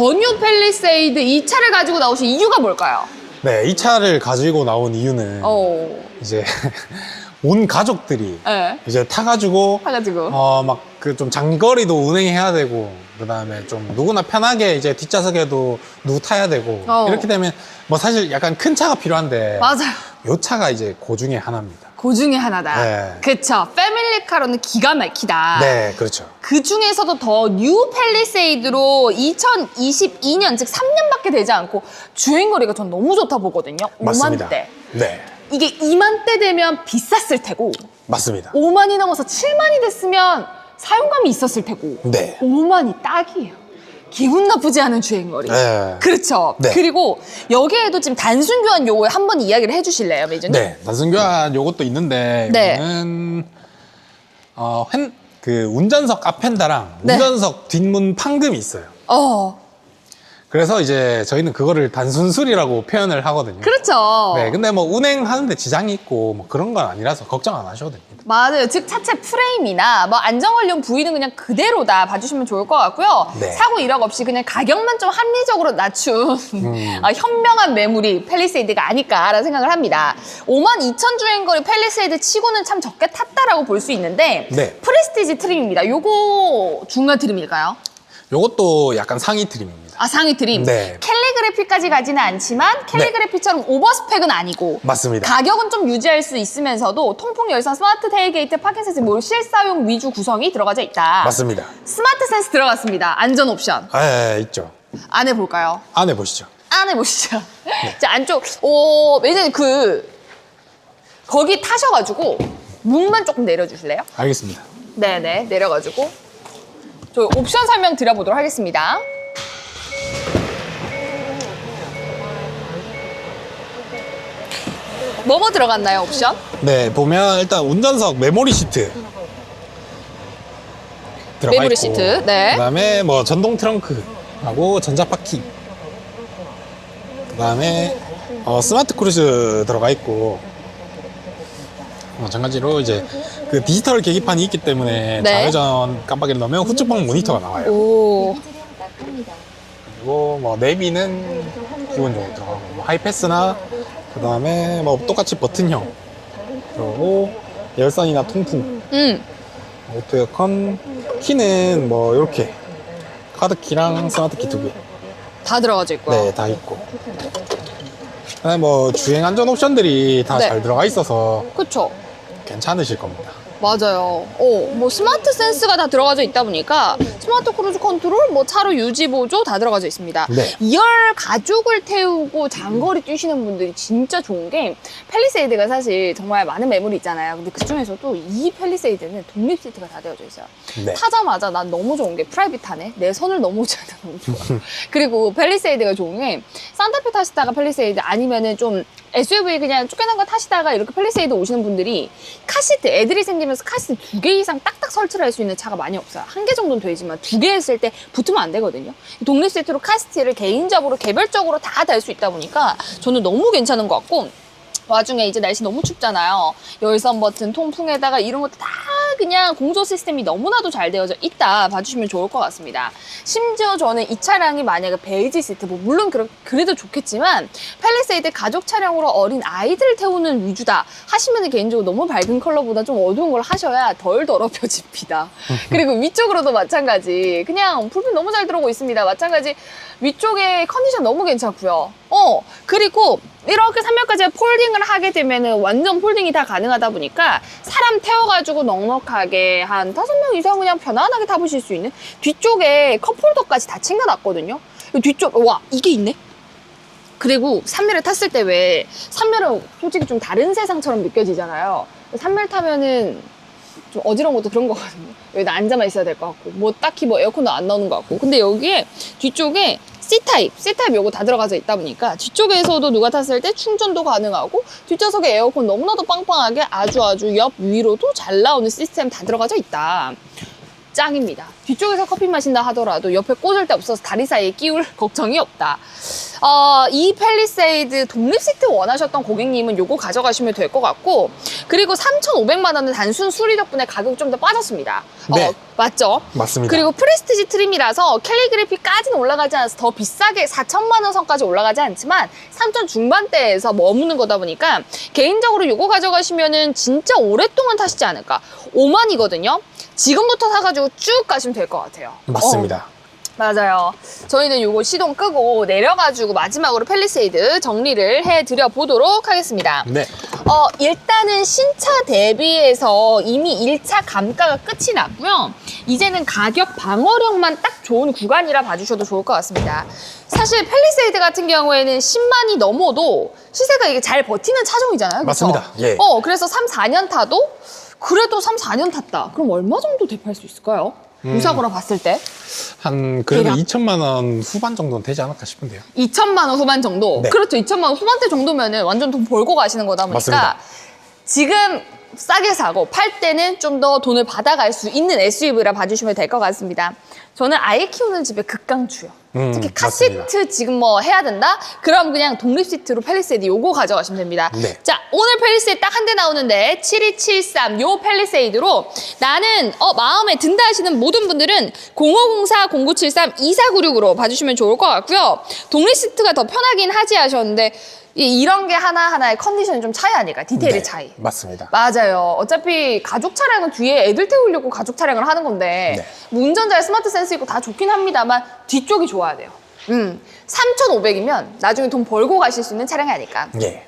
더뉴 펠리세이드 이 차를 가지고 나오신 이유가 뭘까요? 네, 이 차를 가지고 나온 이유는 어, 이제 온 가족들이 예. 이제 타가지고 타가지고. 어막 그 좀 장거리도 운행해야 되고 그다음에 좀 누구나 편하게 이제 뒷좌석에도 누구 타야 되고 어. 이렇게 되면 뭐 사실 약간 큰 차가 필요한데 맞아요. 요 차가 이제 그 중에 하나입니다. 그 중에 하나다. 네. 그쵸. 패밀리 카로는 기가 막히다. 네, 그렇죠. 그 중에서도 더뉴 펠리세이드로 2022년, 즉 3년밖에 되지 않고 주행 거리가 전 너무 좋다 보거든요. 맞습니다. 5만 대. 네, 이게 2만 대 되면 비쌌을 테고, 맞습니다. 5만이 넘어서 7만이 됐으면 사용감이 있었을 테고, 네. 5만이 딱이에요. 기분 나쁘지 않은 주행거리. 네. 그렇죠. 네. 그리고 여기에도 지금 단순 교환 요거 한번 이야기를 해주실래요, 매니저님? 네, 단순 교환 요것도 있는데 네. 이거는 어, 핸, 그 운전석 앞펜다랑 네. 운전석 뒷문 판금이 있어요. 어, 그래서 이제 저희는 그거를 단순술이라고 표현을 하거든요. 그렇죠. 네, 근데 뭐 운행하는데 지장이 있고 뭐 그런 건 아니라서 걱정 안 하셔도 됩니다. 맞아요. 즉 차체 프레임이나 뭐 안정관련 부위는 그냥 그대로다 봐주시면 좋을 것 같고요. 네. 사고 이력 없이 그냥 가격만 좀 합리적으로 낮춘 음. 아, 현명한 매물이 펠리세이드가 아닐까라는 생각을 합니다. 5만 2천 주행거리 펠리세이드 치고는 참 적게 탔다라고 볼 수 있는데 네. 프레스티지 트림입니다. 요거 중간 트림일까요? 요것도 약간 상위 트림입니다. 아 상위 트림. 네. 캘리그래피까지 가지는 않지만 캘리그래피처럼 오버스펙은 아니고 맞습니다. 가격은 좀 유지할 수 있으면서도 통풍 열선 스마트 테일게이트 파킹 센스 모 실사용 위주 구성이 들어가져 있다. 맞습니다. 스마트 센스 들어갔습니다. 안전 옵션. 아, 예, 있죠. 안에 볼까요? 안에 보시죠. 안에 보시죠. 네. 자 안쪽 오 매니저님 그 거기 타셔가지고 문만 조금 내려주실래요? 알겠습니다. 네네 내려가지고 저 옵션 설명 드려보도록 하겠습니다. 뭐뭐 들어갔나요 옵션? 네, 보면 일단 운전석 메모리 시트 들어가 메모리 있고, 시트, 네. 그다음에 뭐 전동 트렁크하고 전자 바퀴. 그다음에 어, 스마트 크루즈 들어가 있고 마찬가지로 이제 그 디지털 계기판이 있기 때문에 네. 좌회전 깜빡이를 넣으면 후측방 모니터가 나와요. 오 그리고 뭐 내비는 기본적으로 들어가고 뭐 하이패스나 그 다음에 뭐 똑같이 버튼형 그리고 열선이나 통풍 음. 오토 에어컨 키는 뭐 이렇게 카드 키랑 스마트 키 두 개. 다 들어가져 있고요. 네, 다 있고. 그다음에 뭐 주행 안전 옵션들이 다 네. 잘 들어가 있어서 그쵸? 괜찮으실 겁니다. 맞아요. 어, 뭐 스마트 센스가 다 들어가져 있다 보니까 스마트 크루즈 컨트롤, 뭐 차로 유지 보조 다 들어가져 있습니다. 네. 2열 가족을 태우고 장거리 뛰시는 분들이 진짜 좋은 게 펠리세이드가 사실 정말 많은 매물이 있잖아요. 근데 그 중에서도 이 펠리세이드는 독립 시트가 다 되어져 있어요. 네. 타자마자 난 너무 좋은 게 프라이빗하네. 내 손을 넘어오지 않아 너무 좋아. 그리고 펠리세이드가 좋은 게 산타페 타시다가 펠리세이드 아니면은 좀 SUV 그냥 쫓겨난 거 타시다가 이렇게 펠리세이드 오시는 분들이 카시트 애들이 생기면서 카시트 두 개 이상 딱딱 설치를 할 수 있는 차가 많이 없어요. 한 개 정도는 되지만 두 개 했을 때 붙으면 안 되거든요. 독립 세트로 카시트를 개인적으로 개별적으로 다 달 수 있다 보니까 저는 너무 괜찮은 것 같고 와중에 이제 날씨 너무 춥잖아요. 열선 버튼, 통풍에다가 이런 것도 다 그냥 공조 시스템이 너무나도 잘 되어져 있다 봐주시면 좋을 것 같습니다. 심지어 저는 이 차량이 만약에 베이지 시트, 뭐 물론 그래, 그래도 좋겠지만 펠리세이드 가족 차량으로 어린 아이들을 태우는 위주다 하시면 개인적으로 너무 밝은 컬러보다 좀 어두운 걸 하셔야 덜 더럽혀집니다. 그리고 위쪽으로도 마찬가지. 그냥 불빛 너무 잘 들어오고 있습니다. 마찬가지 위쪽에 컨디션 너무 괜찮고요. 어 그리고 이렇게 3열까지 폴딩을 하게 되면은 완전 폴딩이 다 가능하다 보니까 사람 태워가지고 넉넉하게 한 다섯 명 이상 그냥 편안하게 타보실 수 있는 뒤쪽에 컵홀더까지 다 챙겨놨거든요. 이 뒤쪽 와 이게 있네. 그리고 3열을 탔을 때 왜 3열은 솔직히 좀 다른 세상처럼 느껴지잖아요. 3열 타면은 좀 어지러운 것도 그런 거거든요. 여기다 앉아만 있어야 될 것 같고, 뭐 딱히 뭐 에어컨도 안 나오는 것 같고. 근데 여기에 뒤쪽에 C타입, C타입 요거 다 들어가져 있다 보니까 뒤쪽에서도 누가 탔을 때 충전도 가능하고 뒷좌석에 에어컨 너무나도 빵빵하게 아주 아주 옆 위로도 잘 나오는 시스템 다 들어가져 있다. 짱입니다. 뒤쪽에서 커피 마신다 하더라도 옆에 꽂을 데 없어서 다리 사이에 끼울 걱정이 없다. 어, 이 펠리세이드 독립 시트 원하셨던 고객님은 요거 가져가시면 될 것 같고 그리고 3,500만 원은 단순 수리 덕분에 가격 좀 더 빠졌습니다. 네. 어, 맞죠? 맞습니다. 그리고 프레스티지 트림이라서 캘리그래피까지는 올라가지 않아서 더 비싸게 4천만 원 선까지 올라가지 않지만 3천 중반대에서 머무는 거다 보니까 개인적으로 요거 가져가시면은 진짜 오랫동안 타시지 않을까. 5만이거든요. 지금부터 사가지고 쭉 가시면 될 것 같아요. 맞습니다. 어, 맞아요. 저희는 요거 시동 끄고 내려가지고 마지막으로 펠리세이드 정리를 해드려 보도록 하겠습니다. 네. 어, 일단은 신차 대비해서 이미 1차 감가가 끝이 났고요. 이제는 가격 방어력만 딱 좋은 구간이라 봐주셔도 좋을 것 같습니다. 사실 펠리세이드 같은 경우에는 10만이 넘어도 시세가 이게 잘 버티는 차종이잖아요. 그쵸? 맞습니다. 예. 어, 그래서 3, 4년 타도 그래도 3, 4년 탔다. 그럼 얼마 정도 대팔 수 있을까요? 음. 무사고로 봤을 때 한 그래도 대략. 2천만 원 후반 정도는 되지 않을까 싶은데요. 2천만 원 후반 정도. 네. 그렇죠. 2천만 원 후반대 정도면은 완전 돈 벌고 가시는 거다 보니까 맞습니다. 지금 싸게 사고 팔 때는 좀 더 돈을 받아갈 수 있는 SUV라 봐주시면 될 것 같습니다. 저는 아이 키우는 집에 극강추요. 음, 특히 카시트 맞습니다. 지금 뭐 해야 된다? 그럼 그냥 독립 시트로 펠리세이드 요거 가져가시면 됩니다. 네. 자, 오늘 펠리세이드 딱 한 대 나오는데 7273요 펠리세이드로 나는 어 마음에 든다 하시는 모든 분들은 0504 0973 2496으로 봐주시면 좋을 것 같고요. 독립 시트가 더 편하긴 하지 하셨는데 이- 이런 게 하나하나의 컨디션이 좀 차이 아닐까? 디테일의 네, 차이. 맞습니다. 맞아요. 어차피 가족 차량은 뒤에 애들 태우려고 가족 차량을 하는 건데 네. 뭐 운전자의 스마트 센스 있고 다 좋긴 합니다만 뒤쪽이 좋아야 돼요. 음, 3,500이면 나중에 돈 벌고 가실 수 있는 차량이 아닐까. 예.